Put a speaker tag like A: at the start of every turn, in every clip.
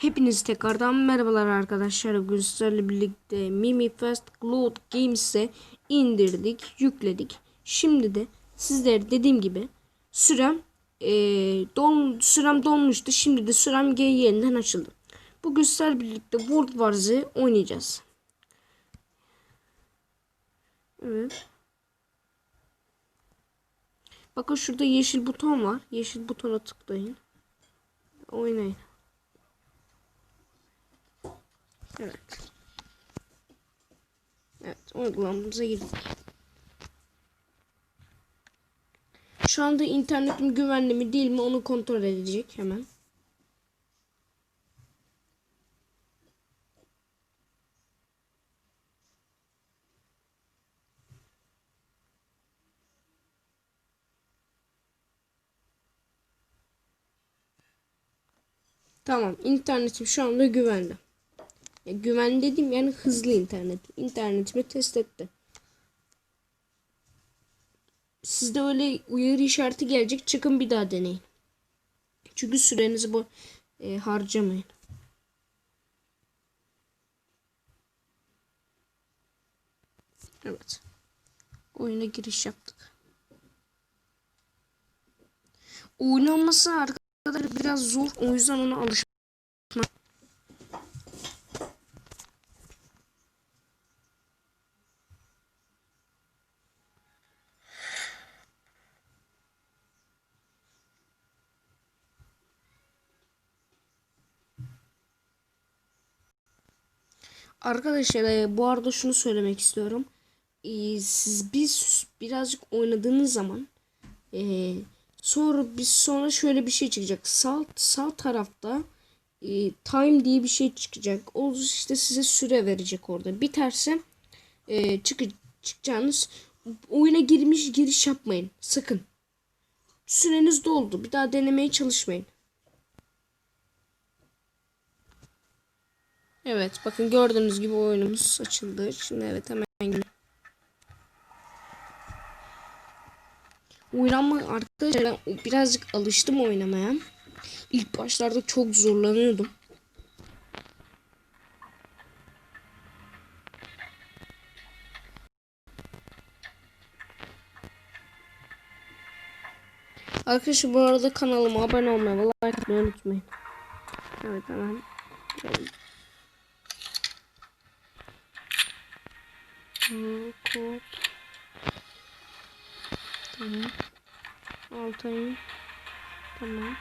A: Hepiniz tekrardan merhabalar arkadaşlar. Güzel'le birlikte Mimi Fast Cloud Games'e indirdik, yükledik. Şimdi de sizlere dediğim gibi sürem eee don, sürem dolmuştu. Şimdi de sürem G yeniden açıldı. Bu Güzel'le birlikte World War Z oynayacağız. Evet. Bakın şurada yeşil buton var. Yeşil butona tıklayın. Oynayın. Evet. Evet uygulamamıza girdik. Şu anda internetim güvenli mi değil mi onu kontrol edecek hemen. Tamam internetim şu anda güvenli. Ya güvenli dediğim yani hızlı internet. İnternetimi test etti. Sizde öyle uyarı işareti gelecek. Çıkın bir daha deneyin. Çünkü sürenizi bu e, harcamayın. Evet. Oyuna giriş yaptık. Oynanması arkadaşlar biraz zor. O yüzden ona alış Arkadaşlar e, bu arada şunu söylemek istiyorum. E, siz biz birazcık oynadığınız zaman e, sonra biz sonra şöyle bir şey çıkacak. Sağ sağ tarafta time diye bir şey çıkacak. O işte size süre verecek orada. Biterse e, çık çıkacağınız oyuna girmiş giriş yapmayın. Sakın. Süreniz doldu. Bir daha denemeye çalışmayın. Evet bakın gördüğünüz gibi oyunumuz açıldı. Şimdi evet hemen. Oynama arkadaşlar birazcık alıştım oynamaya. İlk başlarda çok zorlanıyordum. Arkadaşlar bu arada kanalıma abone olmayı ve like atmayı unutmayın. Evet hemen. Evet. Kod. Tamam. Altayım. Tamam.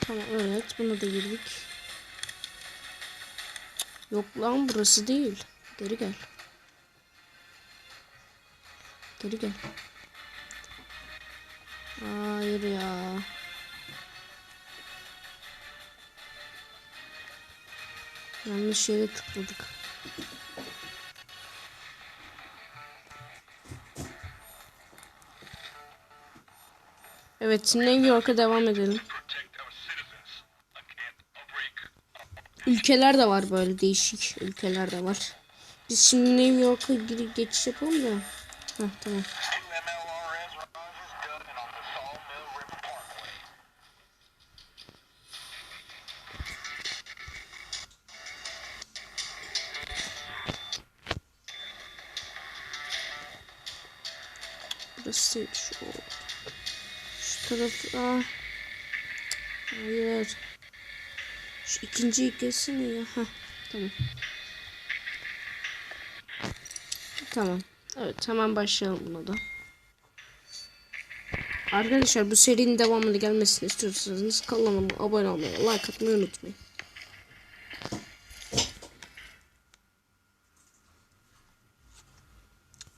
A: Tamam evet bunu da girdik. Yok lan burası değil. Geri gel. Geri gel. Hayır ya. Yanlış yere tıkladık. Evet, New York'a devam edelim. Ülkeler de var böyle değişik ülkeler de var. Biz şimdi New York'a girip geçiş yapalım da. Heh, tamam. Değil, şu. Şu taraf. Ah. Hayır. Şu ikinciyi geçsene ya. Heh, tamam. Tamam. Evet hemen başlayalım buna da. Arkadaşlar bu serinin devamını gelmesini istiyorsanız kanalıma abone olmayı, like atmayı unutmayın.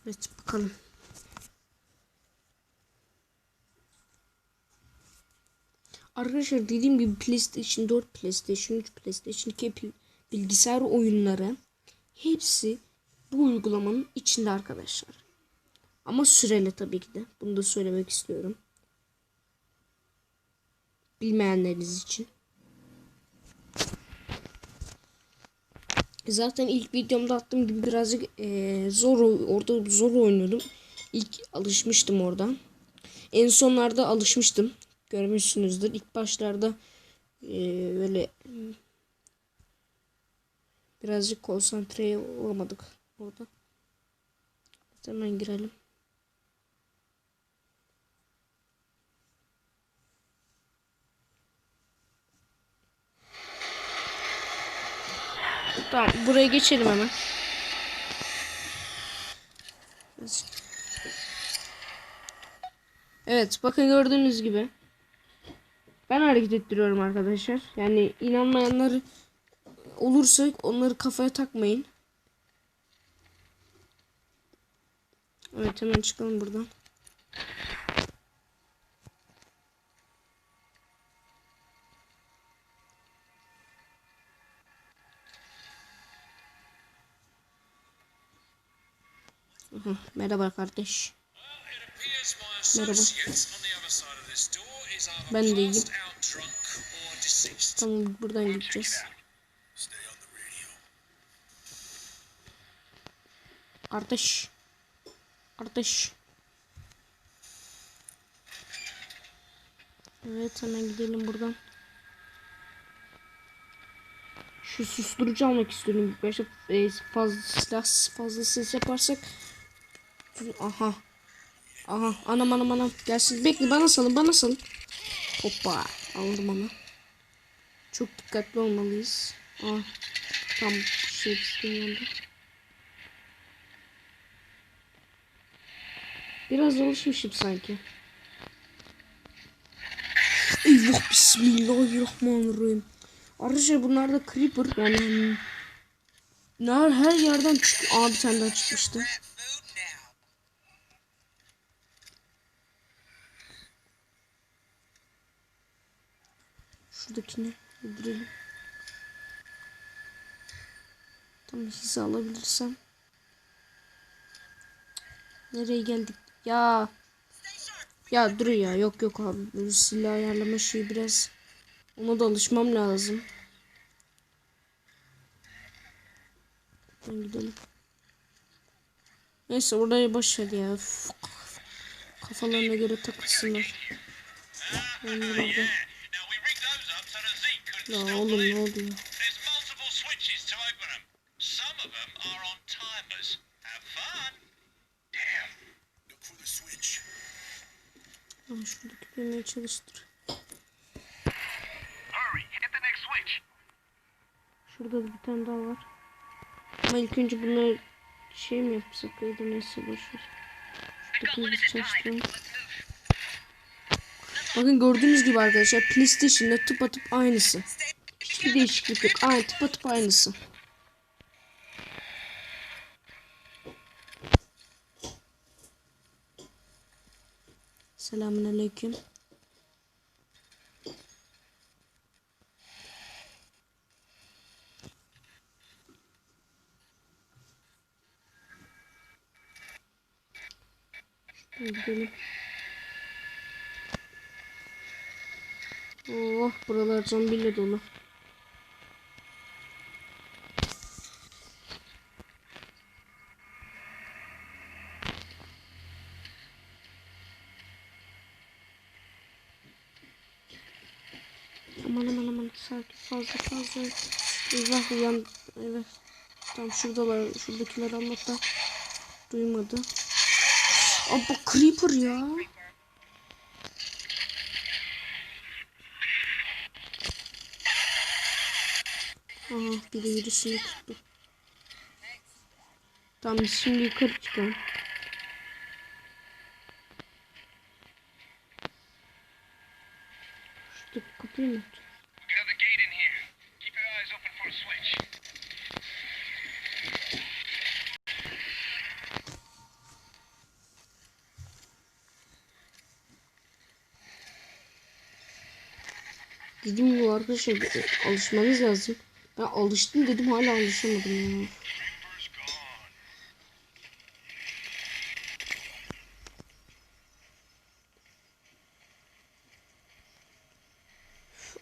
A: Evet bakalım. Arkadaşlar dediğim gibi PlayStation 4, PlayStation 3, PlayStation 2 pil- bilgisayar oyunları hepsi bu uygulamanın içinde arkadaşlar. Ama süreli tabii ki de. Bunu da söylemek istiyorum. Bilmeyenleriniz için. Zaten ilk videomda attığım gibi birazcık eee, zor orada zor oynuyordum. İlk alışmıştım oradan. En sonlarda alışmıştım. Görmüşsünüzdür. İlk başlarda eee, böyle birazcık konsantre olamadık orada. Hemen girelim. Tamam buraya geçelim hemen. Evet bakın gördüğünüz gibi. Ben hareket ettiriyorum arkadaşlar. Yani inanmayanlar olursa onları kafaya takmayın. Evet hemen çıkalım buradan. Merhaba kardeş. Merhaba. Ben de
B: deceased.
A: Tamam buradan gideceğiz. Kardeş. Kardeş. Evet hemen gidelim buradan. Şu susturucu almak istiyorum. İlk başta e, fazla silah fazla ses yaparsak. Aha. Aha anam anam anam. Gelsin bekle bana salın bana salın. Hoppa aldım onu. Çok dikkatli olmalıyız. Ah, tam şey yanında. Biraz alışmışım sanki. Eyvah bismillahirrahmanirrahim. Arkadaşlar bunlar da creeper yani Ner her yerden çık Aa bir tane daha çıkmıştı. Şuradakini öldürelim. Tam hisse alabilirsem. Nereye geldik? Ya. Ya dur ya. Yok yok abi. Silah ayarlama şeyi biraz. Ona da alışmam lazım. Gidelim. Neyse oraya boş ya. Kafalarına göre takılsınlar. Ben burada. Ya oğlum ne oldu ya?
C: There's multiple switches to open them. Some of them are on timers. Have fun. Damn.
B: Look for the switch.
A: Aa, şuradaki düğmeyi çalıştır.
C: Hurry, hit the next switch.
A: Şurada da bir tane daha var. Ama ilk önce bunları şey mi yapsak ya da neyse boşver. Şuradakini bir çalıştıralım. Bakın gördüğünüz gibi arkadaşlar PlayStation'da tıpatıp aynısı. Hiçbir değişiklik yok. Aynı tıpatıp aynısı. Selamünaleyküm. Gidelim. Oh buralar zombiyle dolu. Aman aman aman sakin fazla fazla. Eyvah uyan. Evet. Tam şuradalar. Şuradakiler Allah'tan duymadı. Aa bu creeper ya. Aha biri birisini tuttu. Tamam biz şimdi yukarı çıkalım. Şuradaki kapıyı mı?
C: switch.
A: Dedim bu arkadaşlar alışmanız lazım. Ben alıştım dedim hala alışamadım ya.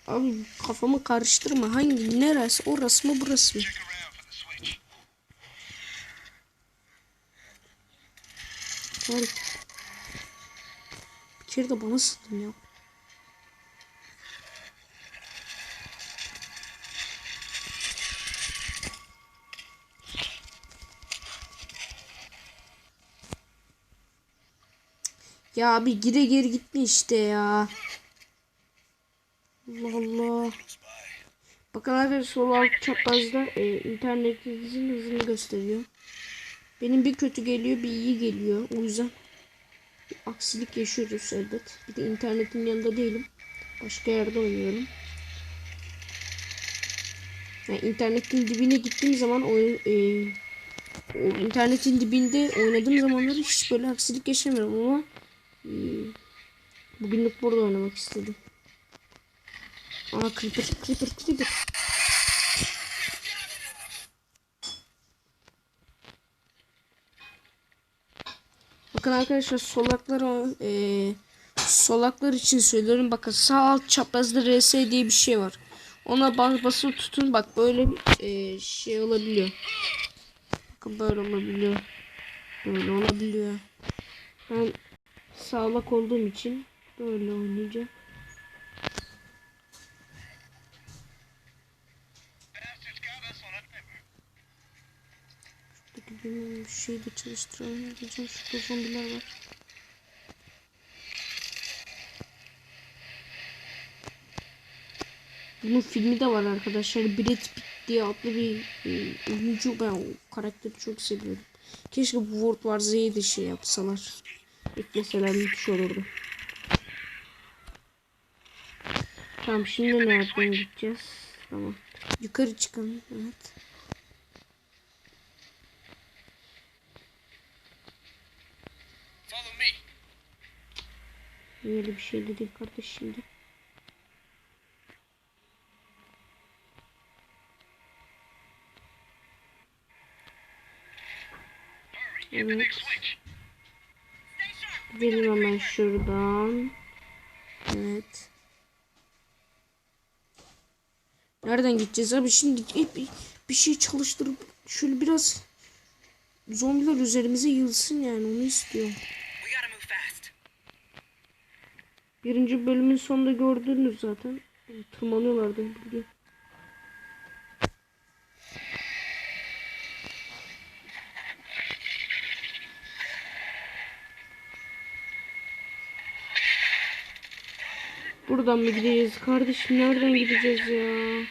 A: Abi kafamı karıştırma. Hangi neresi? Orası mı burası mı? Harika. Bir kere de bana sıktın ya. Ya abi gire geri gitme işte ya. Allah Allah. Bakın arkadaşlar sol alt çaprazda e, internetinizin hızını gösteriyor. Benim bir kötü geliyor bir iyi geliyor. O yüzden bir aksilik yaşıyoruz elbet. Bir de internetin yanında değilim. Başka yerde oynuyorum. Yani internetin dibine gittiğim zaman oyun e, o internetin dibinde oynadığım zamanlar hiç böyle aksilik yaşamıyorum ama bugünlük burada oynamak istedim. Aa creeper creeper creeper. Bakın arkadaşlar solaklar eee, solaklar için söylüyorum. Bakın sağ alt çaprazda RS diye bir şey var. Ona bas basılı tutun. Bak böyle bir eee, şey olabiliyor. Bakın böyle olabiliyor. Böyle olabiliyor. Ben sağlak olduğum için böyle oynayacağım. Şuradaki bir şeyi de çalıştıralım diyeceğim. Şurada zombiler var. Bunun filmi de var arkadaşlar. Brad Pitt diye adlı bir e, oyuncu. Ben o karakteri çok seviyorum. Keşke bu World War Z'yi de şey yapsalar. Ekleseler müthiş olurdu. Tamam şimdi nereden gideceğiz? Tamam. Yukarı çıkalım. Evet.
B: Follow me.
A: Öyle bir şey de değil kardeş şimdi.
C: Hit
A: Gidelim hemen şuradan. Evet. Nereden gideceğiz abi? Şimdi hep bir, bir şey çalıştırıp şöyle biraz zombiler üzerimize yılsın yani onu istiyorum. Birinci bölümün sonunda gördünüz zaten. Tırmanıyorlardı. bildiğin. Buradan mı gideceğiz? Kardeşim nereden gideceğiz ya?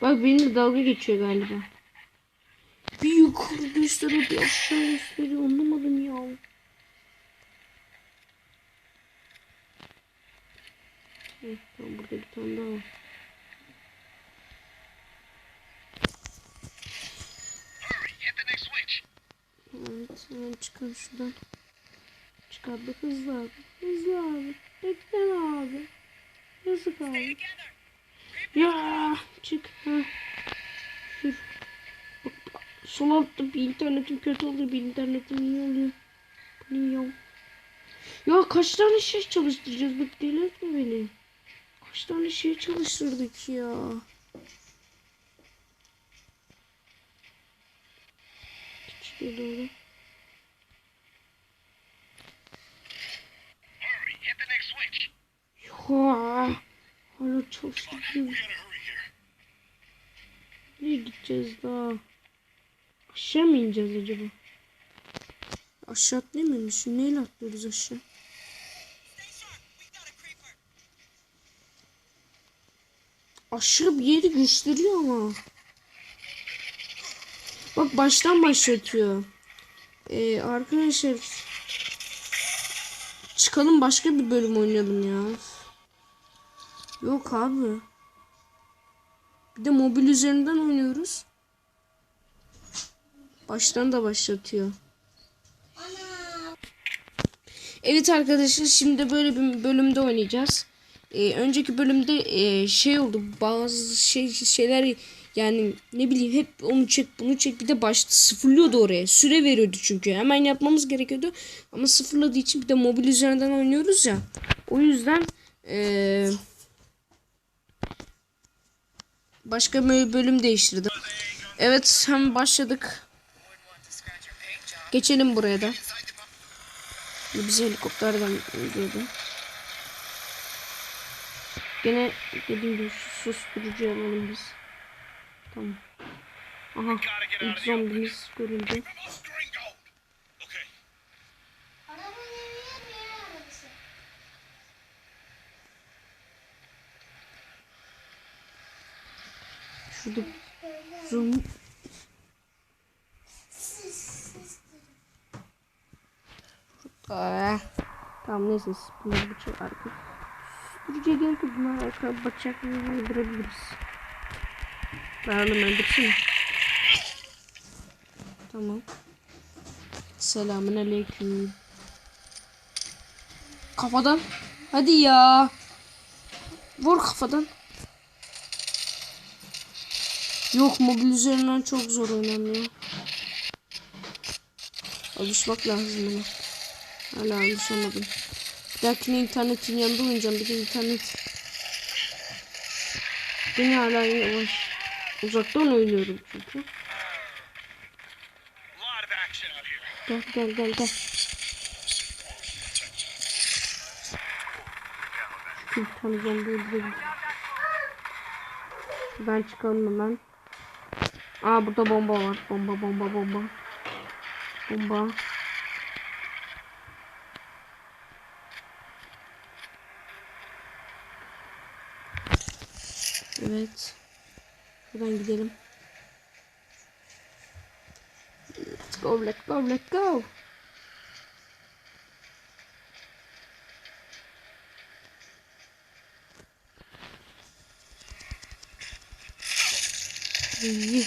A: Bak benimle dalga geçiyor galiba. Bir yukarı gösteriyor bir aşağı gösteriyor anlamadım ya. Evet, tamam burada bir tane daha var. Evet hemen çıkar şuradan. Çıkar da hızlı abi. Hızlı. Abi. Ya çık. Bak, Sol altta bir internetim kötü oluyor. Bir internetim iyi oluyor. Ne ya? Ya kaç tane şey çalıştıracağız? Bak deli etme beni. Kaç tane şey çalıştırdık ya. İşte doğru.
C: Hurry, hit the next switch.
A: Hala
B: hurry here.
A: Nereye gideceğiz daha? Aşağı mı ineceğiz acaba? Aşağı atlayamıyor musun? Neyle atlıyoruz aşağı?
D: Stay sharp. We got a creeper.
A: Aşağı bir yeri gösteriyor ama. Bak baştan başlatıyor. Ee, arkadaşlar. Çıkalım başka bir bölüm oynayalım ya. Yok abi. Bir de mobil üzerinden oynuyoruz. Baştan da başlatıyor. Evet arkadaşlar şimdi böyle bir bölümde oynayacağız. Ee, önceki bölümde e, şey oldu bazı şey şeyler yani ne bileyim hep onu çek bunu çek bir de başta sıfırlıyordu oraya. Süre veriyordu çünkü hemen yapmamız gerekiyordu ama sıfırladığı için bir de mobil üzerinden oynuyoruz ya. O yüzden e, başka bir bölüm değiştirdim. Evet hem başladık. Geçelim buraya da. Bizi helikopterden öldürdü. Gene dediğim gibi şu susturucuyu alalım biz. Tamam. Aha ilk zombimiz görüldü. Şurada zoom. Aa, tamam neyse bunları bıçak arka. Susturucuya gerek yok. Bunlar arka bıçakla öldürebiliriz. Bağırdım öldürsün. Tamam. Selamun aleyküm. Kafadan. Hadi ya. Vur kafadan. Yok mobil üzerinden çok zor oynanıyor. Alışmak lazım buna. Hala alışamadım. Bir dahakine internetin yanında oynayacağım. Bir de internet. Beni hala yavaş. Uzaktan oynuyorum çünkü. Gel gel gel gel. Tane zombi öldürelim. Ben çıkalım hemen. Aa burada bomba var. Bomba bomba bomba. Bomba. Evet. Buradan gidelim. Let's go, let's go, let's go. İyi,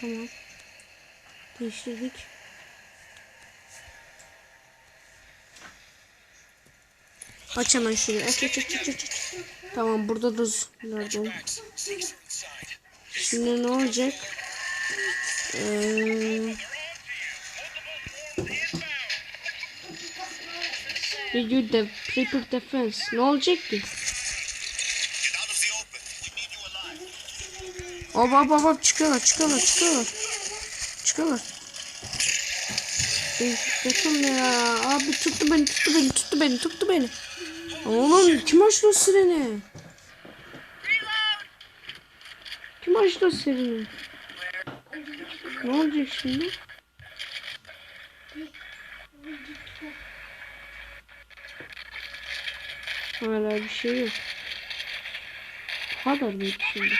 A: Tamam. Değiştirdik. Aç hemen şurayı. Aç aç aç aç aç. Tamam burada da
B: inside.
A: Şimdi ne olacak? Ee, Video de Prepare Defense. Ne olacak ki? Hop hop hop hop çıkıyorlar çıkıyorlar çıkıyorlar. Çıkıyorlar. Bakın ya abi tuttu beni tuttu beni tuttu beni tuttu beni. Oğlum kim açtı o sireni? Kim açtı o sireni? Ne olacak şimdi? Hala bir şey yok. Kadar mıydı şimdi?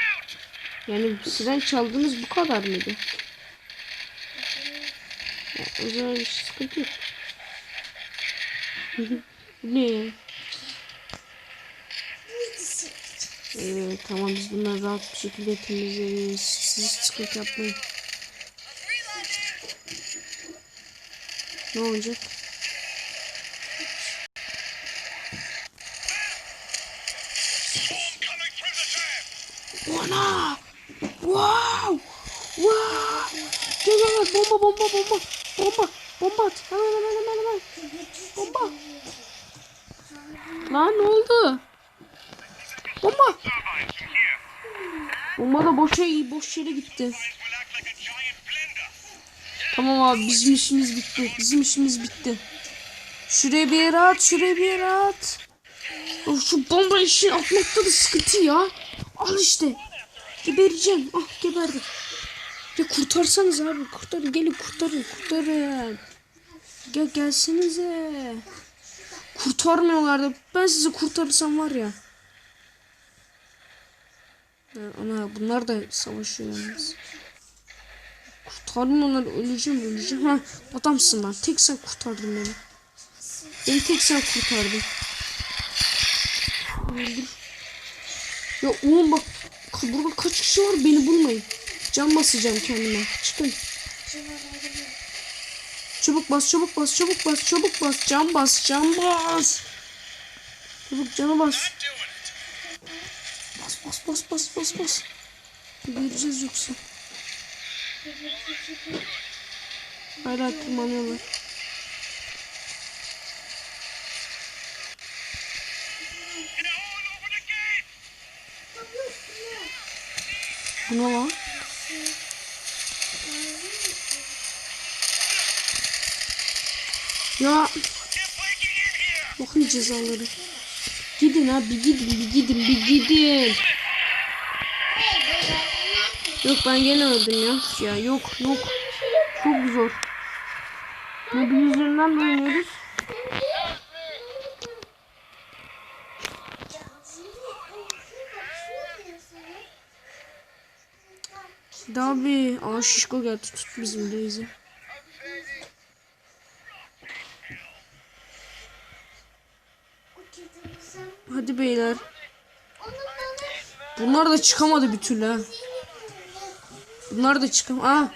A: Yani siren çaldığınız bu kadar mıydı? Ya, o zaman bir sıkıntı yok. Ne? Ee, tamam biz bunları rahat bir şekilde temizleriz. Siz sıkıntı yapmayın. Ne olacak?
B: Coming through the trap.
A: Ana! Wow! Wow! Gel gel gel bomba bomba bomba bomba at. Hemen hemen hemen hemen. Bomba. Lan ne oldu? Bomba. Bomba da boşa boş yere gitti. Tamam abi bizim işimiz bitti. Bizim işimiz bitti. Şuraya bir yere at, şuraya bir yere at. Of, şu bomba işi atmakta da sıkıntı ya. Al işte. Gebereceğim. Ah geberdim. Ya kurtarsanız abi kurtarın gelin kurtarın kurtarın. Gel gelsenize. Kurtarmıyorlar da ben sizi kurtarırsam var ya. Ha, ana bunlar da savaşıyor yalnız. Kurtarmıyorlar öleceğim öleceğim. Ha adamsın lan tek sen kurtardın beni. Beni tek sen kurtardın. Öldür. Ya oğlum bak Burada kaç kişi var beni bulmayın. Can basacağım kendime. Çıkın. Çabuk bas çabuk bas çabuk bas çabuk bas. Can bas can bas. Çabuk canı bas. Bas bas bas bas bas bas. Göreceğiz yoksa. Hala tırmanıyorlar. Bu ne lan? Ya bakın cezaları. Gidin ha bir gidin bir gidin bir gidin. Yok ben gene öldüm ya. Ya yok yok. Çok zor. Mobil üzerinden de oynuyoruz. Daha bir aa şişko geldi tut bizim Reis'i. Hadi beyler. Bunlar da çıkamadı bir türlü ha. Bunlar da çıkam. Aa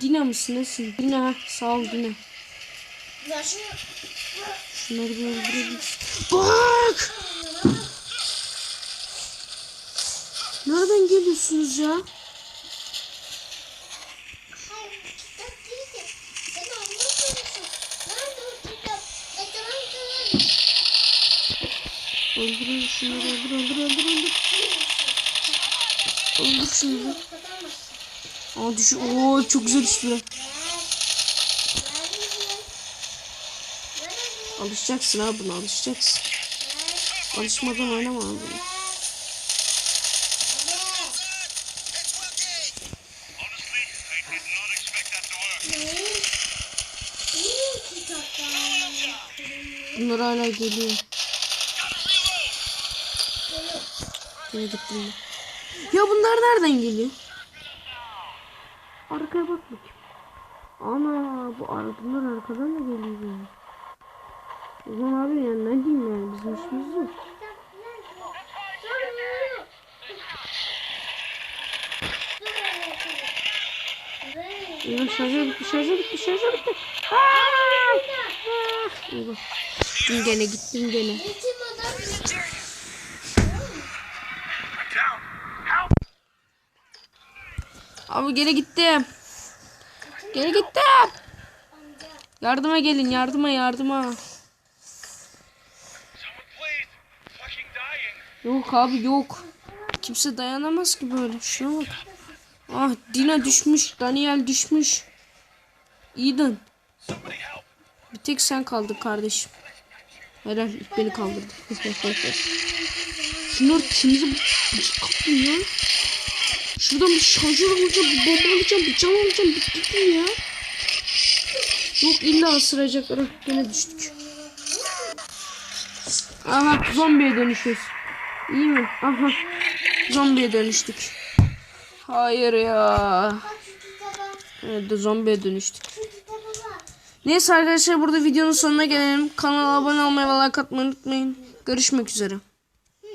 A: Dina mısın nesin? Dina. Sağ ol Dina. Şunları bir öldürelim. Bak! Nereden geliyorsunuz ya? Öldürün şunları öldür öldür öldür öldür. Öldür şunları. Aa düş. Oo çok güzel düştü. Alışacaksın ha buna alışacaksın. Alışmadan oynama abi. Bunlar hala geliyor. Gene gittim. Ya bunlar nereden geliyor? Arkaya bak bakayım. Ana bu ar- bunlar arkadan da geliyor. Yani. O zaman abi yani ne diyeyim yani bizim işimiz yok. Eyvah şarjör bitti şarjör bitti şarjör bitti. Aa! Eyvah. Gittim gene gittim gene. Abi geri gittim. Geri gittim. Yardıma gelin yardıma yardıma. Yok abi yok. Kimse dayanamaz ki böyle. Şuna bak. Ah Dina düşmüş. Daniel düşmüş. Eden. Bir tek sen kaldın kardeşim. İlk beni kaldırdı. Şunlar kimizi kaptın ya. Şuradan bir şarjör alacağım, bir bomba alacağım, bir cam alacağım, bir gidin ya. Yok illa ısıracaklar. Gene düştük. Aha zombiye dönüşüyoruz. İyi mi? Aha zombiye dönüştük. Hayır ya. Evet de zombiye dönüştük. Neyse arkadaşlar burada videonun sonuna gelelim. Kanala abone olmayı ve like atmayı unutmayın. Görüşmek üzere.